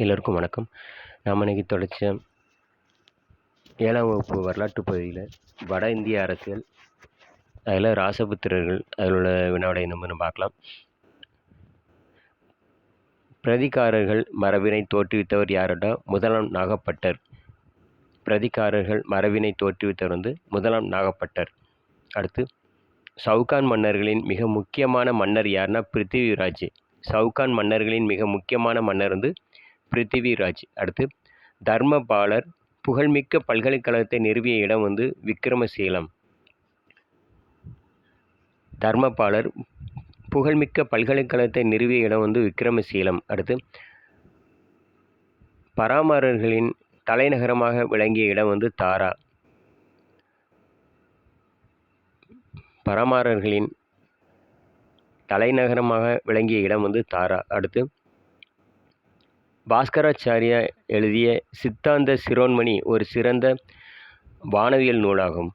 எல்லோருக்கும் வணக்கம். நாம் இன்றைக்கி தொடச்ச ஏழாம் வகுப்பு வரலாற்று பகுதியில் வட இந்திய அரசியல் அதில் ராசபுத்திரர்கள் அதில் உள்ள வினாடை நம்ம நம்ம பார்க்கலாம். பிரதிகாரர்கள் மரபினை தோற்றுவித்தவர் யாருடா முதலாம் நாகப்பட்டர். பிரதிகாரர்கள் மரபினை தோற்றுவித்தவர் வந்து முதலாம் நாகப்பட்டர். அடுத்து சவுகான் மன்னர்களின் மிக முக்கியமான மன்னர் யாருன்னா பிருத்திவிராஜ். சவுகான் மன்னர்களின் மிக முக்கியமான மன்னர் வந்து பிருத்திவிராஜ். அடுத்து தர்மபாலர் புகழ்மிக்க பல்கலைக்கழகத்தை நிறுவிய இடம் வந்து விக்ரமசீலம் தர்மபாலர் புகழ்மிக்க பல்கலைக்கழகத்தை நிறுவிய இடம் வந்து விக்ரமசீலம் அடுத்து பராமரர்களின் தலைநகரமாக விளங்கிய இடம் வந்து தாரா. பரமாரர்களின் தலைநகரமாக விளங்கிய இடம் வந்து தாரா. அடுத்து பாஸ்கராச்சாரியா எழுதிய சித்தாந்த சிரோன்மணி ஒரு சிறந்த வானவியல் நூலாகும்.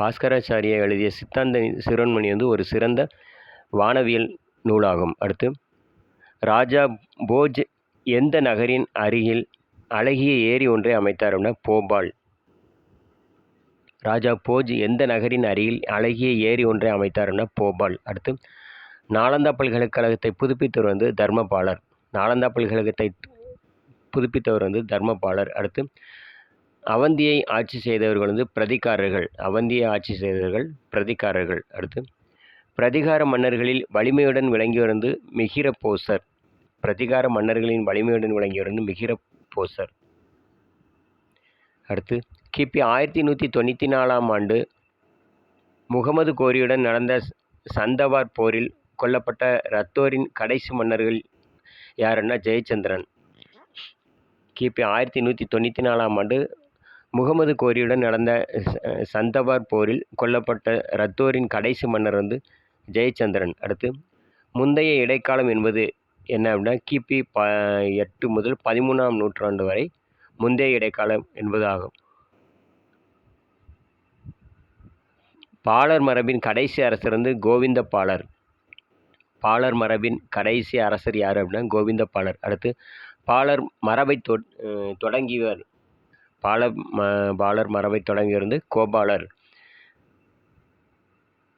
பாஸ்கராச்சாரியா எழுதிய சித்தாந்த சிரோன்மணி வந்து ஒரு சிறந்த வானவியல் நூலாகும். அடுத்து ராஜா போஜ் எந்த நகரின் அருகில் அழகிய ஏரி ஒன்றை அமைத்தார் அப்படின்னா போபால். ராஜா போஜ் எந்த நகரின் அருகில் அழகிய ஏரி ஒன்றை அமைத்தார்னா போபால். அடுத்து நாலந்தா பல்கலைக்கழகத்தை புதுப்பித்தவர் வந்து தர்மபாலர். நாலந்தா பல்கழகத்தை புதுப்பித்தவர் வந்து தர்மபாலர். அடுத்து அவந்தியை ஆட்சி செய்தவர்கள் வந்து பிரதிகாரர்கள். அவந்தியை ஆட்சி செய்தவர்கள் பிரதிகாரர்கள். அடுத்து பிரதிகார மன்னர்களில் வலிமையுடன் விளங்கியவர் வந்து மிகிர போசர் பிரதிகார மன்னர்களின் வலிமையுடன் விளங்கியவர் வந்து மிகிர போசர் அடுத்து கிபி ஆயிரத்தி நூற்றி தொண்ணூற்றி நாலாம் ஆண்டு முகமது கோரியுடன் நடந்த சந்தவார் போரில் கொல்லப்பட்ட ரத்தோரின் கடைசி மன்னர்கள் யாருன்னா ஜெயச்சந்திரன். கிபி ஆயிரத்தி நூற்றி தொண்ணூற்றி நாலாம் ஆண்டு முகமது கோரியுடன் நடந்த சந்தவார் போரில் கொல்லப்பட்ட ரத்தோரின் கடைசி மன்னர் வந்து ஜெயச்சந்திரன். அடுத்து முந்தைய இடைக்காலம் என்பது என்ன அப்படின்னா கிபி ப எட்டு முதல் பதிமூணாம் நூற்றாண்டு வரை முந்தைய இடைக்காலம் என்பதாகும். பாலர் மரபின் கடைசி அரசர் வந்து கோவிந்த பாலர் பாலர் மரபின் கடைசி அரசர் யார் அப்படின்னா கோவிந்த பாலர். அடுத்து பாலர் மரபை தொ தொடங்கியவர். பாலர் ம பாலர் மரபை தொடங்கியவர் வந்து கோபாலர்.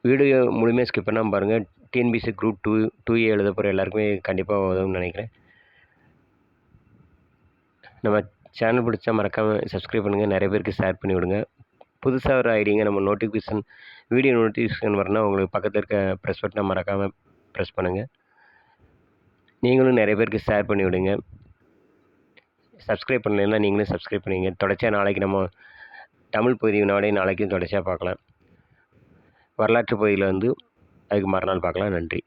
வீடியோ முழுமையாக ஸ்கிப் பண்ணாமல் பாருங்கள் TNPSC group two two A எழுத போகிற எல்லாருக்குமே கண்டிப்பாக உதவும்னு நினைக்கிறேன். நம்ம சேனல் பிடிச்சா மறக்காமல் சப்ஸ்கிரைப் பண்ணுங்கள் நிறைய பேருக்கு ஷேர் பண்ணி விடுங்க. புதுசாக ஒரு ஐடிங்க நம்ம நோட்டிஃபிகேஷன் வீடியோ நோட்டிஃபிகேஷன் வரணும் உங்களுக்கு பக்கத்தில் இருக்க ப்ரெஸ் பட்டனை மறக்காமல் ப்ரெஸ் பண்ணுங்கள் நீங்களும் நிறைய பேருக்கு ஷேர் பண்ணி விடுங்க. சப்ஸ்கிரைப் பண்ணலைன்னா நீங்களும் சப்ஸ்கிரைப் பண்ணிங்க தொடர்ச்சியாக நாளைக்கு நம்ம தமிழ் பகுதியினாலே நாளைக்கும் தொடர்ச்சியாக பார்க்கலாம். வரலாற்று பகுதியில் வந்து அதுக்கு மறுநாள் பார்க்கலாம். நன்றி.